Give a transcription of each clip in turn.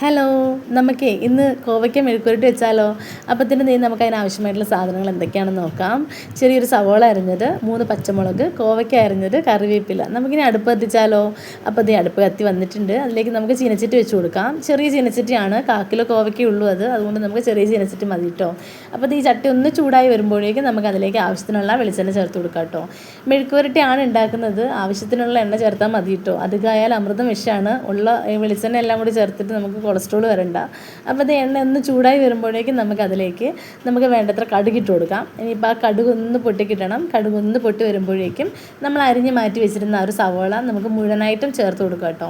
Hello നമുക്ക് ഇന്ന് കോവയ്ക്ക മെഴുക്കുരുട്ടി വെച്ചാലോ? അപ്പത്തിന് നീ നമുക്ക് അതിന് ആവശ്യമായിട്ടുള്ള സാധനങ്ങൾ എന്തൊക്കെയാണെന്ന് നോക്കാം. ചെറിയൊരു സവോള അരിഞ്ഞത് മൂന്ന് പച്ചമുളക് കോവയ്ക്ക അരിഞ്ഞത് കറിവേപ്പില. നമുക്കിനി അടുപ്പ് കത്തിച്ചാലോ? അപ്പോൾ നീ അടുപ്പ് കത്തി വന്നിട്ടുണ്ട്. അതിലേക്ക് നമുക്ക് ചീനച്ചട്ടി വെച്ച് കൊടുക്കാം. ചെറിയ ചീനച്ചട്ടിയാണ്. കാക്കിലോ കോവയ്ക്കേ ഉള്ളൂ അത്. അതുകൊണ്ട് നമുക്ക് ചെറിയ ചീനച്ചട്ടി മതി കേട്ടോ അപ്പോൾ ഈ ചട്ടി ഒന്ന് ചൂടായി വരുമ്പോഴേക്കും നമുക്ക് അതിലേക്ക് ആവശ്യത്തിനുള്ള വെളിച്ചെണ്ണ ചേർത്ത് കൊടുക്കാം കേട്ടോ മെഴുക്കുവരട്ടിയാണ് ഉണ്ടാക്കുന്നത്. ആവശ്യത്തിനുള്ള എണ്ണ ചേർത്താൽ മതി കേട്ടോ അധികമായാൽ അമൃതം വിഷമാണ് ഉള്ള വെളിച്ചെണ്ണ എല്ലാം കൂടി ചേർത്തിട്ട് നമുക്ക് കൊളസ്ട്രോൾ വരണ്ട. അപ്പോൾ അത് എണ്ണ ഒന്ന് ചൂടായി വരുമ്പോഴേക്കും നമുക്ക് അതിലേക്ക് നമുക്ക് വേണ്ടത്ര കടുകിട്ട് കൊടുക്കാം. ഇനിയിപ്പോൾ ആ കടുക് ഒന്ന് പൊട്ടിക്കിട്ടണം. കടുക് ഒന്ന് പൊട്ടി വരുമ്പോഴേക്കും നമ്മൾ അരിഞ്ഞ് മാറ്റി വെച്ചിരുന്ന ആ ഒരു സവോള നമുക്ക് മുഴുവനായിട്ടും ചേർത്ത് കൊടുക്കാം കേട്ടോ.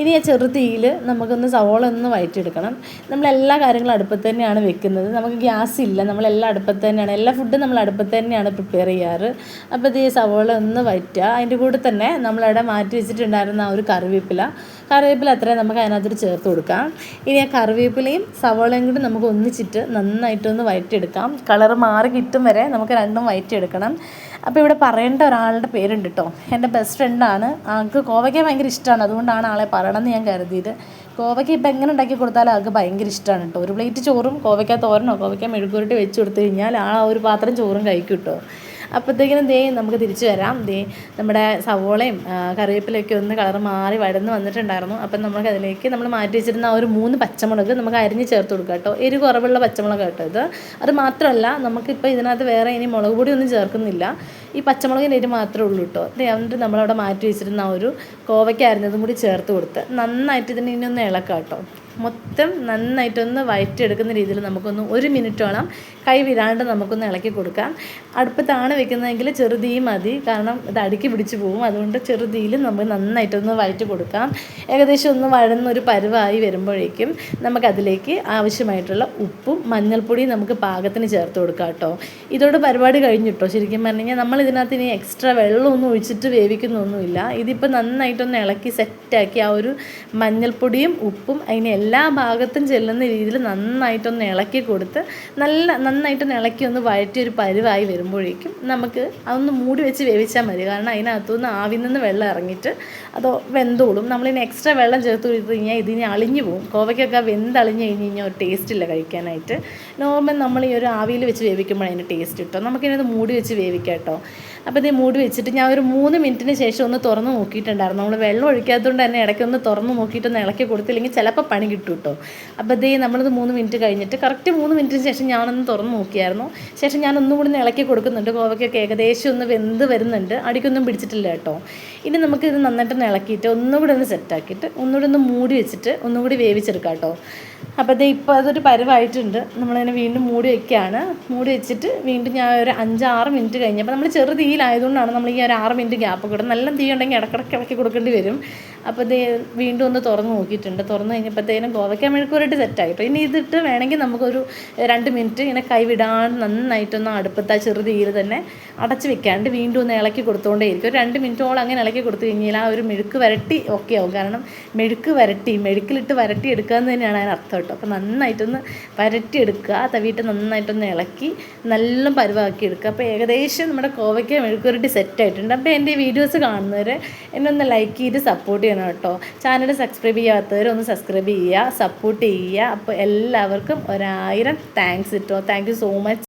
ഇനി ആ ചെറുതീയിൽ നമുക്കൊന്ന് സവോള ഒന്ന് വഴറ്റിയെടുക്കണം നമ്മളെല്ലാ കാര്യങ്ങളും അടുപ്പത്ത് തന്നെയാണ് വെക്കുന്നത്. നമുക്ക് ഗ്യാസ് ഇല്ല. നമ്മളെല്ലാം അടുപ്പത്ത് തന്നെയാണ്. എല്ലാ ഫുഡും നമ്മൾ അടുപ്പത്ത് തന്നെയാണ് പ്രിപ്പയർ ചെയ്യാറ്. അപ്പോൾ ഇത് ഈ സവോള ഒന്ന് വയറ്റുക. അതിന്റെ കൂടെ തന്നെ നമ്മളവിടെ മാറ്റി വെച്ചിട്ടുണ്ടായിരുന്ന ആ ഒരു കറിവേപ്പില. കറിവേപ്പില അത്രയും നമുക്ക് അതിനകത്തൊരു ചേർത്ത് കൊടുക്കാം. ഇനി ആ കറിവേപ്പിലയും സവോളയും കൂടി നമുക്ക് ഒന്നിച്ചിട്ട് നന്നായിട്ടൊന്ന് വഴറ്റിയെടുക്കാം കളർ മാറി കിട്ടും വരെ നമുക്ക് രണ്ടും വഴറ്റിയെടുക്കണം അപ്പോൾ ഇവിടെ പറയേണ്ട ഒരാളുടെ പേരുണ്ട് കേട്ടോ എന്റെ ബെസ്റ്റ് ഫ്രണ്ടാണ് ആൾക്ക് കോവയ്ക്ക ഭയങ്കര ഇഷ്ടമാണ് അതുകൊണ്ടാണ് ആളെ പറയണമെന്ന് ഞാൻ കരുതിയത്. കോവയ്ക്ക ഇപ്പം എങ്ങനെ ഉണ്ടാക്കി കൊടുത്താലും ആൾക്ക് ഭയങ്കര ഇഷ്ടമാണ് കേട്ടോ ഒരു പ്ലേറ്റ് ചോറും കോവയ്ക്ക തോരനോ കോവയ്ക്ക മെഴുകുരുട്ടി വെച്ച് കൊടുത്തു കഴിഞ്ഞാൽ ആ ഒരു പാത്രം ചോറും കഴിക്കും കേട്ടോ അപ്പോഴത്തേക്കിനും ദേ നമുക്ക് തിരിച്ചു വരാം. ദേ നമ്മുടെ സവോളയും കറിവേപ്പിലൊക്കെ ഒന്ന് കളർ മാറി വഴന്ന് വന്നിട്ടുണ്ടായിരുന്നു. അപ്പം നമുക്ക് അതിലേക്ക് നമ്മൾ മാറ്റി വെച്ചിരുന്ന ഒരു മൂന്ന് പച്ചമുളക് നമുക്ക് അരിഞ്ഞ് ചേർത്ത് കൊടുക്കാം കേട്ടോ. എരി കുറവുള്ള പച്ചമുളക് കേട്ടോ ഇത്. അത് മാത്രമല്ല നമുക്കിപ്പോൾ ഇതിനകത്ത് വേറെ ഇനി മുളക് പൊടി ഒന്നും ചേർക്കുന്നില്ല. ഈ പച്ചമുളകിന്റെ എരി മാത്രമേ ഉള്ളൂ കേട്ടോ. എന്നിട്ട് നമ്മളവിടെ മാറ്റി വെച്ചിരുന്ന ഒരു കോവയ്ക്ക അരിഞ്ഞതും കൂടി ചേർത്ത് കൊടുത്ത് നന്നായിട്ട് ഇതിനെ ഇനി ഒന്ന് ഇളക്കാം കേട്ടോ. മൊത്തം നന്നായിട്ടൊന്ന് വയറ്റിയെടുക്കുന്ന രീതിയിൽ നമുക്കൊന്ന് ഒരു മിനിറ്റോളം കൈ വിടാണ്ട് നമുക്കൊന്ന് ഇളക്കി കൊടുക്കാം. അടുപ്പത്താണ് വെക്കുന്നതെങ്കിൽ ചെറുതീ മതി. കാരണം ഇത് അടുക്കി പിടിച്ച് പോകും അതുകൊണ്ട് ചെറുതീയിൽ നമ്മൾ നന്നായിട്ടൊന്ന് വഴറ്റി കൊടുക്കാം. ഏകദേശം ഒന്ന് വഴന്നൊരു പരുവായി വരുമ്പോഴേക്കും നമുക്കതിലേക്ക് ആവശ്യമായിട്ടുള്ള ഉപ്പും മഞ്ഞൾപ്പൊടിയും നമുക്ക് പാകത്തിന് ചേർത്ത് കൊടുക്കാം കേട്ടോ. ഇതോടെ പരിപാടി കഴിഞ്ഞിട്ടോ? ശരിക്കും പറഞ്ഞു കഴിഞ്ഞാൽ നമ്മൾ ഇതിനകത്ത് ഇനി എക്സ്ട്രാ വെള്ളമൊന്നും ഒഴിച്ചിട്ട് വേവിക്കുന്നൊന്നുമില്ല. ഇതിപ്പോൾ നന്നായിട്ടൊന്ന് ഇളക്കി സെറ്റാക്കി ആ ഒരു മഞ്ഞൾപ്പൊടിയും ഉപ്പും അതിനെ എല്ലാ ഭാഗത്തും ചെല്ലുന്ന രീതിയിൽ നന്നായിട്ടൊന്ന് ഇളക്കി കൊടുത്ത് നല്ല നന്നായിട്ടൊന്ന് ഇളക്കി ഒന്ന് വഴറ്റി പരുവായി വരുമ്പോഴേക്കും നമുക്ക് അതൊന്ന് മൂടി വെച്ച് വേവിച്ചാൽ മതി. കാരണം അതിനകത്തുനിന്ന് ആവിൽ നിന്ന് വെള്ളം ഇറങ്ങിയിട്ട് അത് വെന്തോളും. നമ്മളിനി എക്സ്ട്രാ വെള്ളം ചേർത്ത് കൊടുത്ത് കഴിഞ്ഞാൽ ഇതിന് അളിഞ്ഞു പോകും. കോവയ്ക്കൊക്കെ വെന്തളിഞ്ഞ് കഴിഞ്ഞ് കഴിഞ്ഞാൽ ഒരു ടേസ്റ്റ് ഇല്ല കഴിക്കാനായിട്ട്. നോർമൽ നമ്മൾ ഈ ഒരു ആവിയിൽ വെച്ച് വേവിക്കുമ്പോൾ അതിന് ടേസ്റ്റ് കിട്ടും നമുക്കിനത് മൂടി വെച്ച് വേവിക്കാം കേട്ടോ. അപ്പോൾ ഇത് മൂടി വെച്ചിട്ട് ഞാൻ ഒരു മൂന്ന് മിനിറ്റിന് ശേഷം ഒന്ന് തുറന്ന് നോക്കിയിട്ടുണ്ടായിരുന്നു. നമ്മൾ വെള്ളം ഒഴിക്കാത്തതുകൊണ്ട് തന്നെ ഇടയ്ക്ക് ഒന്ന് തുറന്ന് നോക്കിയിട്ടൊന്ന് ഇളക്കി കൊടുത്തില്ലെങ്കിൽ ചിലപ്പോൾ പണി കിട്ടും കേട്ടോ അപ്പോൾ ഇതേ നമ്മളത് മൂന്ന് മിനിറ്റ് കഴിഞ്ഞിട്ട് കറക്റ്റ് മൂന്ന് മിനിറ്റിന് ശേഷം ഞാനൊന്ന് തുറന്ന് നോക്കിയായിരുന്നു. ശേഷം ഞാൻ ഒന്നും കൂടി ഇളക്കി കൊടുക്കുന്നുണ്ട്. കോവയ്ക്കൊക്കെ ഏകദേശം ഒന്ന് വെന്ത് വരുന്നുണ്ട്. അടിക്കൊന്നും പിടിച്ചിട്ടില്ല കേട്ടോ. ഇനി നമുക്ക് ഇത് നന്നായിട്ടൊന്ന് ഇളക്കിയിട്ട് ഒന്നുകൂടി ഒന്ന് സെറ്റാക്കിയിട്ട് ഒന്നുകൂടി ഒന്ന് മൂടി വെച്ചിട്ട് ഒന്നുകൂടി വേവിച്ചെടുക്കാം കേട്ടോ. അപ്പോൾ അതേ ഇപ്പോൾ അതൊരു പരുവായിട്ടുണ്ട്. നമ്മളതിനെ വീണ്ടും മൂടി വയ്ക്കുകയാണ് മൂടി വെച്ചിട്ട് വീണ്ടും ഞാൻ ഒരു അഞ്ചാറ് മിനിറ്റ് കഴിഞ്ഞപ്പോൾ നമ്മൾ ചെറു തീയിലായതുകൊണ്ടാണ് നമ്മൾ ഈ ഒരു ആറ് മിനിറ്റ് ഗ്യാപ്പ് കൊടുക്കുന്നത് നല്ല തീ ഉണ്ടെങ്കിൽ ഇടക്കിടക്ക് ഇളക്കി കൊടുക്കേണ്ടി വരും. അപ്പോൾ ഇത് വീണ്ടും ഒന്ന് തുറന്ന് നോക്കിയിട്ടുണ്ട്. തുറന്ന് കഴിഞ്ഞപ്പോഴത്തേനും കോവയ്ക്ക മെഴുക്കുവരട്ടി സെറ്റായി അപ്പോൾ ഇനി ഇതിട്ട് വേണമെങ്കിൽ നമുക്കൊരു രണ്ട് മിനിറ്റ് ഇങ്ങനെ കൈവിടാണ്ട് നന്നായിട്ടൊന്ന് അടുപ്പത്ത് ആ ചെറു തീയിൽ തന്നെ അടച്ച് വെക്കാണ്ട് വീണ്ടും ഒന്ന് ഇളക്കി കൊടുത്തുകൊണ്ടേയിരിക്കും ഒരു രണ്ട് മിനിറ്റോളം അങ്ങനെ ഇളക്കി കൊടുത്തു കഴിഞ്ഞാൽ ആ ഒരു മെഴുക്ക് വരട്ടി ഓക്കെ ആവും. കാരണം മെഴുക്ക് വരട്ടി മെഴുക്കിലിട്ട് വരട്ടി എടുക്കുക എന്ന് തന്നെയാണ് അതിന് അർത്ഥം കേട്ടോ. അപ്പോൾ നന്നായിട്ടൊന്ന് വരട്ടി എടുക്കുക. തവിയിട്ട് നന്നായിട്ടൊന്ന് ഇളക്കി നല്ല പരുവാക്കി എടുക്കുക. അപ്പോൾ ഏകദേശം നമ്മുടെ കോവയ്ക്ക മെഴുക്കുവരട്ടി സെറ്റായിട്ടുണ്ട് അപ്പോൾ എന്റെ വീഡിയോസ് കാണുന്നവർ എന്നെ ഒന്ന് ലൈക്ക് ചെയ്ത് സപ്പോർട്ട് ചെയ്യണം. കേട്ടോ. ചാനൽ സബ്സ്ക്രൈബ് ചെയ്യാത്തവരൊന്ന് സബ്സ്ക്രൈബ് ചെയ്യുക സപ്പോർട്ട് ചെയ്യുക. അപ്പോൾ എല്ലാവർക്കും ഒരായിരം താങ്ക്സ് കിട്ടുമോ താങ്ക് സോ മച്ച്